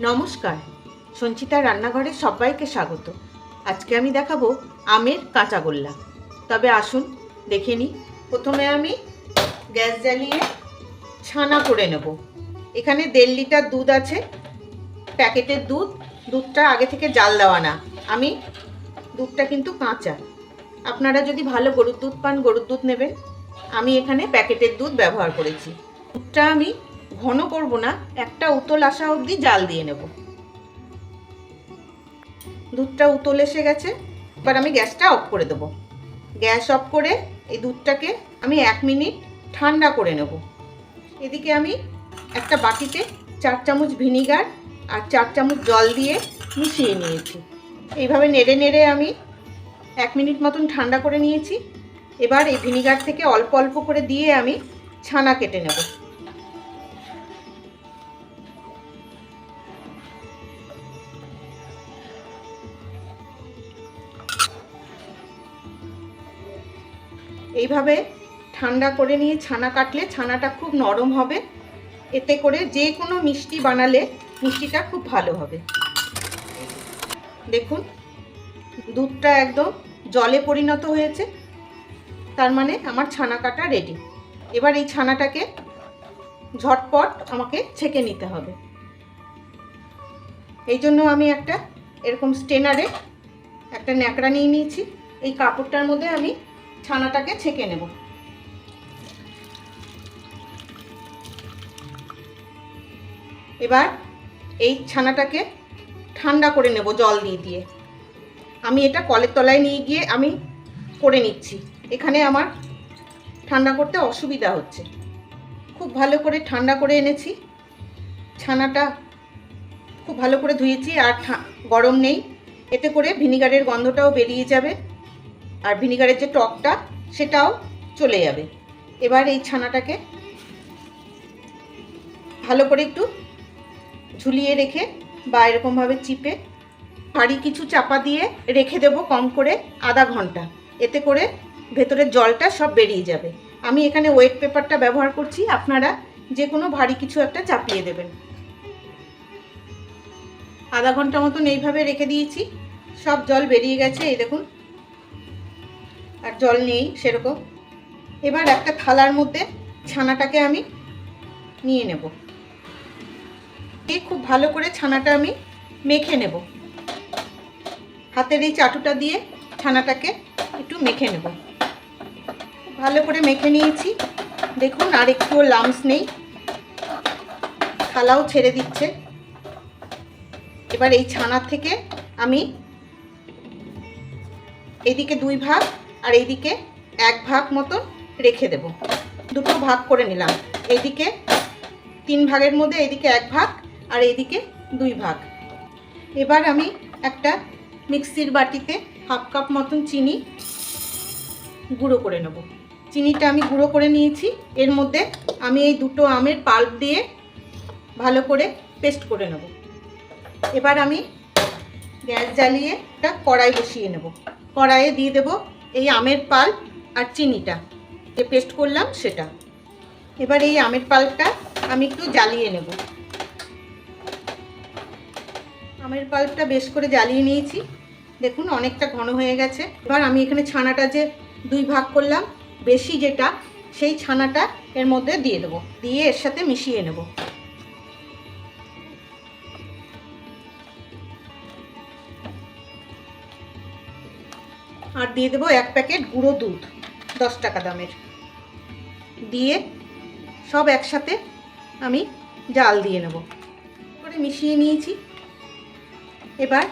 নমস্কার। সঞ্চিতা রান্নাঘরে সবাইকে স্বাগত। আজকে আমি দেখাবো আমের কাঁচা গোল্লা। তবে আসুন, দেখে নিই। প্রথমে আমি গ্যাস জ্বালিয়ে ছানা করে নেব। এখানে দেড় লিটার দুধ আছে। প্যাকেটের দুধ, দুধটা আগে থেকে জাল দেওয়া না। আমি দুধটা কিন্তু কাঁচা। আপনারা যদি ভালো গরুর দুধ পান, গরুর দুধ নেবেন। আমি এখানে প্যাকেটের দুধ ব্যবহার করেছি। দুধটা আমি ঘন করব না, একটা উতল আসা অবধি জাল দিয়ে নেব। দুধটা উতল এসে গেছে, এবার আমি গ্যাসটা অফ করে দেবো। গ্যাস অফ করে এই দুধটাকে আমি এক মিনিট ঠান্ডা করে নেব। এদিকে আমি একটা বাটিতে চার চামচ ভিনিগার আর চার চামচ জল দিয়ে মিশিয়ে নিয়েছি। এইভাবে নেড়ে নেড়ে আমি এক মিনিট মতন ঠান্ডা করে নিয়েছি। এবার এই ভিনিগার থেকে অল্প অল্প করে দিয়ে আমি ছানা কেটে নেব। এইভাবে ঠান্ডা করে নিয়ে ছানা কাটলে ছানাটা খুব নরম হবে। এতে করে যে কোনো মিষ্টি বানালে মিষ্টিটা খুব ভালো হবে। দেখুন, দুধটা একদম জলে পরিণত হয়েছে। তার মানে আমার ছানা কাটা রেডি এবার এই ছানাটাকে ঝটপট আমাকে ছেঁকে নিতে হবে। এই জন্য আমি একটা এরকম স্টেনারে একটা ন্যাকড়া নিয়ে নিয়েছি। এই কাপড়টার মধ্যে আমি ছানাটাকে ছেঁকে নেব। এবার এই ছানাটাকে ঠান্ডা করে নেব জল দিয়ে দিয়ে। আমি এটা কলের তলায় নিয়ে গিয়ে আমি করে নিচ্ছি। এখানে আমার ঠান্ডা করতে অসুবিধা হচ্ছে। খুব ভালো করে ঠান্ডা করে এনেছি। ছানাটা খুব ভালো করে ধুয়েছি আর গরম নেই। এতে করে ভিনিগারের গন্ধটাও বেরিয়ে যাবে। আর ভিনিগারের যে টকটা, সেটাও চলে যাবে। এবার এই ছানাটাকে ভালো করে একটু ঝুলিয়ে রেখে বা এরকমভাবে চিপে ভারী কিছু চাপা দিয়ে রেখে দেব কম করে আধা ঘণ্টা। এতে করে ভেতরের জলটা সব বেরিয়ে যাবে। আমি এখানে ওয়েট পেপারটা ব্যবহার করছি, আপনারা যে কোনো ভারী কিছু একটা চাপিয়ে দেবেন। আধা ঘণ্টা মতন এইভাবে রেখে দিয়েছি। সব জল বেরিয়ে গেছে, এই দেখুন। আর জল নেই সেরকম। এবার একটা থালার মধ্যে ছানাটাকে আমি নিয়ে নেব। খুব ভালো করে ছানাটা আমি মেখে নেব। হাতের এই চাটুটা দিয়ে ছানাটাকে একটু মেখে নেব। ভালো করে মেখে নিয়েছি। দেখুন আর একটুও লামস নেই। থালাও ছেড়ে দিচ্ছে। এবার এই ছানার থেকে আমি এদিকে দুই ভাগ আর এইদিকে এক ভাগ মতো রেখে দেব। দুটো ভাগ করে নিলাম। এইদিকে তিন ভাগের মধ্যে এইদিকে এক ভাগ আর এইদিকে দুই ভাগ। এবার আমি একটা মিক্সির বাটিতে হাফ কাপ মতন চিনি গুঁড়ো করে নেব। চিনিটা আমি গুঁড়ো করে নিয়েছি। এর মধ্যে আমি এই দুটো আমের পাল্প দিয়ে ভালো করে পেস্ট করে নেব। এবার আমি গ্যাস জ্বালিয়ে একটা কড়াই বসিয়ে নেব। কড়াইয়ে দিয়ে দেব এই আমের পাল্প আর চিনিটা যে পেস্ট করলাম সেটা। এবার এই আমের পাল্পটা আমি একটু জ্বালিয়ে নেব। আমের পাল্পটা বেশ করে জ্বালিয়ে নিয়েছি। দেখুন অনেকটা ঘন হয়ে গেছে। এবার আমি এখানে ছানাটা যে দুই ভাগ করলাম, বেশি যেটা, সেই ছানাটা এর মধ্যে দিয়ে দেবো। দিয়ে এর সাথে মিশিয়ে নেব। আর দিয়ে দেবো এক প্যাকেট গুঁড়ো দুধ, দশ টাকা দামের। দিয়ে সব একসাথে আমি জাল দিয়ে নেব। করে মিশিয়ে নিয়েছি। এবার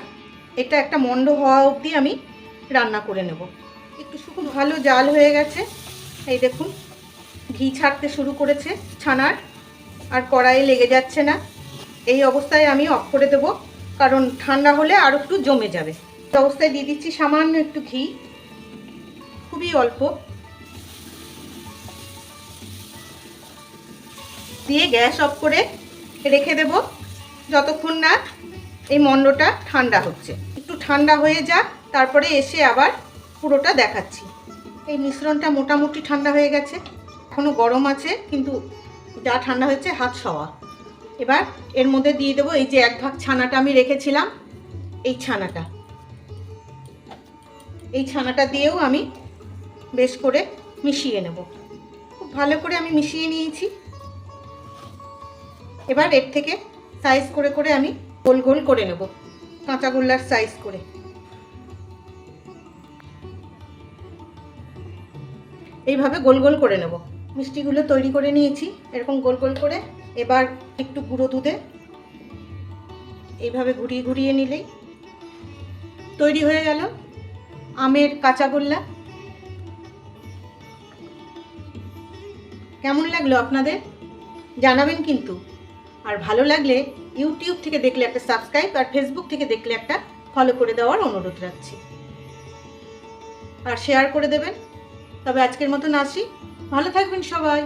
এটা একটা মন্ড হওয়া অবধি আমি রান্না করে নেব। একটু শুকু ভালো জাল হয়ে গেছে। এই দেখুন, ঘি ছাড়তে শুরু করেছে ছানার, আর কড়াইয়ে লেগে যাচ্ছে না। এই অবস্থায় আমি অফ করে দেব, কারণ ঠান্ডা হলে আর একটু জমে যাবে। অবস্থায় দিয়ে দিচ্ছি সামান্য একটু ঘি। খুবই অল্প। দিয়ে গ্যাস অফ করে রেখে দেব। যতক্ষণ না এই মন্ডটা ঠান্ডা হচ্ছে। একটু ঠান্ডা হয়ে যাক, তারপরে এসে আবার পুরোটা দেখাচ্ছি। এই মিশ্রণটা মোটামুটি ঠান্ডা হয়ে গেছে। এখনও গরম আছে, কিন্তু যা ঠান্ডা হয়েছে হাত সওয়া। এবার এর মধ্যে দিয়ে দেবো এই যে এক ভাগ ছানাটা আমি রেখেছিলাম, এই ছানাটা। এই ছানাটা দিয়েও আমি বেশ করে মিশিয়ে নেব। খুব ভালো করে আমি মিশিয়ে নিয়েছি। এবার এর থেকে সাইজ করে করে আমি গোল গোল করে নেব কাঁচাগোল্লার সাইজ করে। এইভাবে গোল গোল করে নেব। মিষ্টিগুলো তৈরি করে নিয়েছি, এরকম গোল গোল করে। এবার একটু গুঁড়ো দুধে এইভাবে ঘুরিয়ে ঘুরিয়ে নিলেই তৈরি হয়ে গেল। আমের কাঁচাগোল্লা কেমন লাগল আপনাদের? জানাবেন কিন্তু। আর ভালো লাগলে ইউটিউব থেকে দেখলে একটা সাবস্ক্রাইব আর ফেসবুক থেকে দেখলে একটা ফলো করে দেওয়ার অনুরোধ রাখছি। আর শেয়ার করে দেবেন। তবে আজকের মতন আসি। ভালো থাকবেন সবাই।